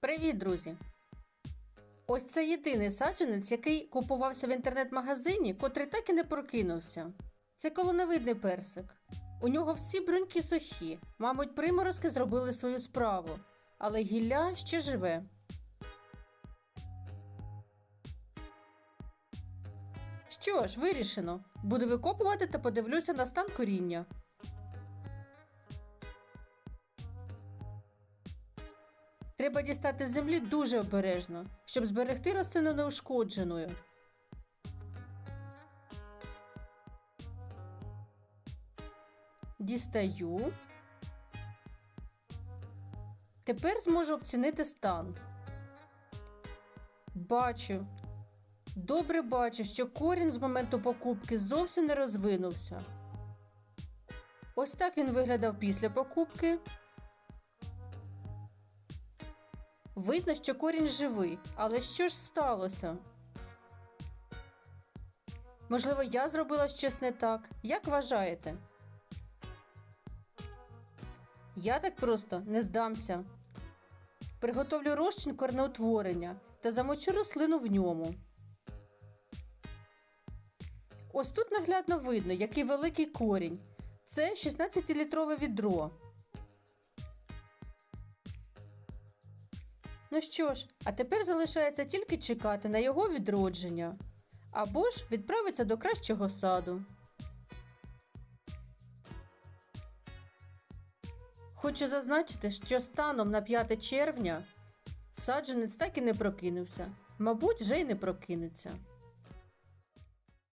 Привіт, друзі! Ось це єдиний саджанець, який купувався в інтернет-магазині, котрий так і не прокинувся. Це колоновидний персик. У нього всі бруньки сухі, мабуть, приморозки зробили свою справу, але гілля ще живе. Що ж, вирішено. Буду викопувати та подивлюся на стан коріння. Треба дістати з землі дуже обережно, щоб зберегти рослину неушкодженою. Дістаю. Тепер зможу обцінити стан. Бачу. Добре бачу, що корінь з моменту покупки зовсім не розвинувся. Ось так він виглядав після покупки. Видно, що корінь живий, але що ж сталося? Можливо, я зробила щось не так. Як вважаєте? Я так просто не здамся. Приготовлю розчин корнеутворення та замочу рослину в ньому. Ось тут наглядно видно, який великий корінь. Це 16-літрове відро. Ну що ж, а тепер залишається тільки чекати на його відродження. Або ж відправиться до кращого саду. Хочу зазначити, що станом на 5 червня саджанець так і не прокинувся. Мабуть, вже й не прокинеться.